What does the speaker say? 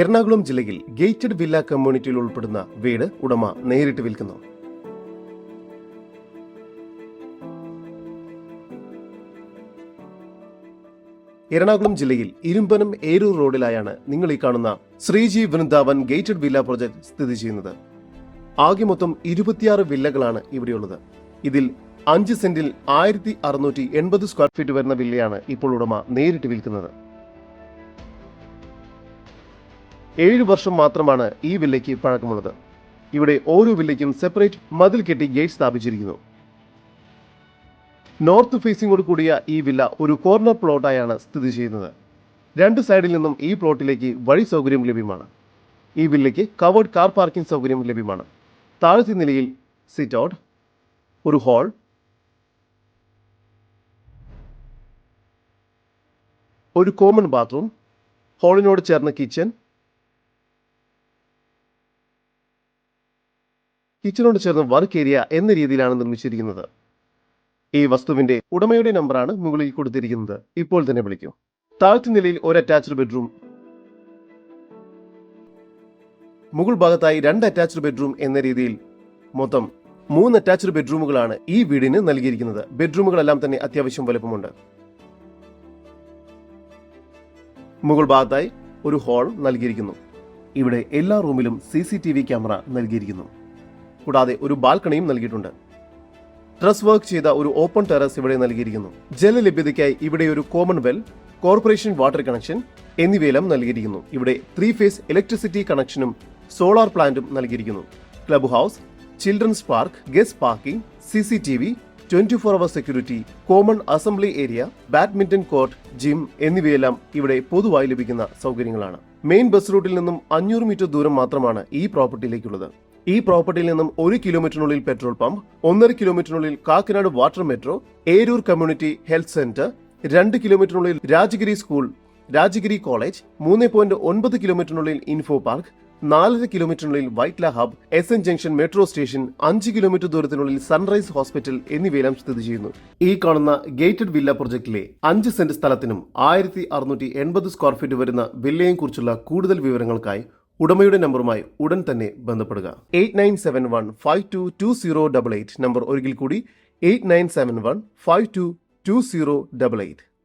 എറണാകുളം ജില്ലയിൽ gated villa കമ്മ്യൂണിറ്റിയിൽ ഉൾപ്പെടുന്ന വീട് ഉടമ നേരിട്ട് വിൽക്കുന്നു. എറണാകുളം ജില്ലയിൽ ഇരുമ്പനം ഏരൂർ റോഡിലായാണ് നിങ്ങൾ ഈ കാണുന്ന Sreeji Vrindavan gated villa project സ്ഥിതി ചെയ്യുന്നത്. ആകെ മൊത്തം ഇരുപത്തിയാറ് വില്ലകളാണ് ഇവിടെയുള്ളത്. ഇതിൽ അഞ്ച് സെന്റിൽ ആയിരത്തി അറുന്നൂറ്റി എൺപത് സ്ക്വയർ ഫീറ്റ് വരുന്ന വില്ലയാണ് ഇപ്പോൾ ഉടമ നേരിട്ട് വിൽക്കുന്നത്. ഏഴ് വർഷം മാത്രമാണ് ഈ വില്ലയ്ക്ക് പഴക്കമുള്ളത്. ഇവിടെ ഓരോ വില്ലയ്ക്കും സെപ്പറേറ്റ് മതിൽ കെട്ടി ഗേറ്റ് സ്ഥാപിച്ചിരിക്കുന്നു. നോർത്ത് ഫേസിംഗോട് കൂടിയ ഈ വില്ല ഒരു കോർണർ പ്ലോട്ടായാണ് സ്ഥിതി ചെയ്യുന്നത്. രണ്ട് സൈഡിൽ നിന്നും ഈ പ്ലോട്ടിലേക്ക് വഴി സൗകര്യം ലഭ്യമാണ്. ഈ വില്ലയ്ക്ക് കവേർഡ് കാർ പാർക്കിംഗ് സൗകര്യം ലഭ്യമാണ്. താഴത്തെ നിലയിൽ സിറ്റ് ഔട്ട് ഒരു ഹാൾ ഒരു കോമൺ ബാത്റൂം ഹാളിനോട് ചേർന്ന കിച്ചൺ കിച്ചണോട് ചേർന്ന് വർക്ക് ഏരിയ എന്ന രീതിയിലാണ് നിർമ്മിച്ചിരിക്കുന്നത്. ഈ വസ്തുവിന്റെ ഉടമയുടെ നമ്പറാണ് മുകളിൽ കൊടുത്തിരിക്കുന്നത്. ഇപ്പോൾ തന്നെ വിളിക്കും. താഴത്തെ നിലയിൽ ഒരു അറ്റാച്ച്ഡ് ബെഡ്റൂം മുകൾ ഭാഗത്തായി രണ്ട് അറ്റാച്ച്ഡ് ബെഡ്റൂം എന്ന രീതിയിൽ മൊത്തം മൂന്ന് അറ്റാച്ച്ഡ് ബെഡ്റൂമുകളാണ് ഈ വീടിന് നൽകിയിരിക്കുന്നത്. ബെഡ്റൂമുകളെല്ലാം തന്നെ അത്യാവശ്യം വലുപ്പമുണ്ട്. മുകൾ ഭാഗത്തായി ഒരു ഹാൾ നൽകിയിരിക്കുന്നു. ഇവിടെ എല്ലാ റൂമിലും C C T V camera നൽകിയിരിക്കുന്നു. കൂടാതെ ഒരു ബാൽക്കണിയും നൽകിയിട്ടുണ്ട്. ട്രസ് വർക്ക് ചെയ്ത ഒരു ഓപ്പൺ ടെറസ് ഇവിടെ നൽകിയിരിക്കുന്നു. ജല ജലലഭ്യതയ്ക്കായി ഇവിടെ ഒരു common well corporation water connection എന്നിവയെല്ലാം നൽകിയിരിക്കുന്നു. ഇവിടെ ത്രീ ഫേസ് ഇലക്ട്രിസിറ്റി കണക്ഷനും സോളാർ പ്ലാന്റും നൽകിയിരിക്കുന്നു. Club house children's park guest parking C C T V twenty four hour security common assembly area badminton court gym എന്നിവയെല്ലാം ഇവിടെ പൊതുവായി ലഭിക്കുന്ന സൗകര്യങ്ങളാണ്. മെയിൻ ബസ് റൂട്ടിൽ നിന്നും അഞ്ഞൂറ് മീറ്റർ ദൂരം മാത്രമാണ് ഈ പ്രോപ്പർട്ടിയിലേക്കുള്ളത് ഈ പ്രോപ്പർട്ടിയിൽ നിന്നും ഒരു കിലോമീറ്ററിനുള്ളിൽ പെട്രോൾ പമ്പ് ഒന്നര കിലോമീറ്ററിനുള്ളിൽ Kakkanad water metro Eroor community health centre രണ്ട് കിലോമീറ്ററിനുള്ളിൽ രാജഗിരി സ്കൂൾ രാജഗിരി കോളേജ് മൂന്ന് പോയിന്റ് ഒൻപത് കിലോമീറ്ററിനുള്ളിൽ ഇൻഫോ പാർക്ക് നാലര കിലോമീറ്ററിനുള്ളിൽ Vyttila hub S N junction metro station അഞ്ച് കിലോമീറ്റർ ദൂരത്തിനുള്ളിൽ സൺറൈസ് ഹോസ്പിറ്റൽ എന്നിവയെല്ലാം സ്ഥിതി ചെയ്യുന്നു. ഈ കാണുന്ന ഗേറ്റഡ് വില്ല പ്രൊജക്ടിലെ അഞ്ച് സെന്റ് സ്ഥലത്തിനും ആയിരത്തി അറുന്നൂറ്റി എൺപത് സ്ക്വയർ ഫീറ്റ് വരുന്ന വില്ലയെ കുറിച്ചുള്ള കൂടുതൽ വിവരങ്ങൾക്കായി ഉടമയുടെ നമ്പറുമായി ഉടൻ തന്നെ ബന്ധപ്പെടുക. Eight nine seven one five two two zero double eight. Number ഒരിക്കൽ കൂടി eight nine seven one five two two zero double eight.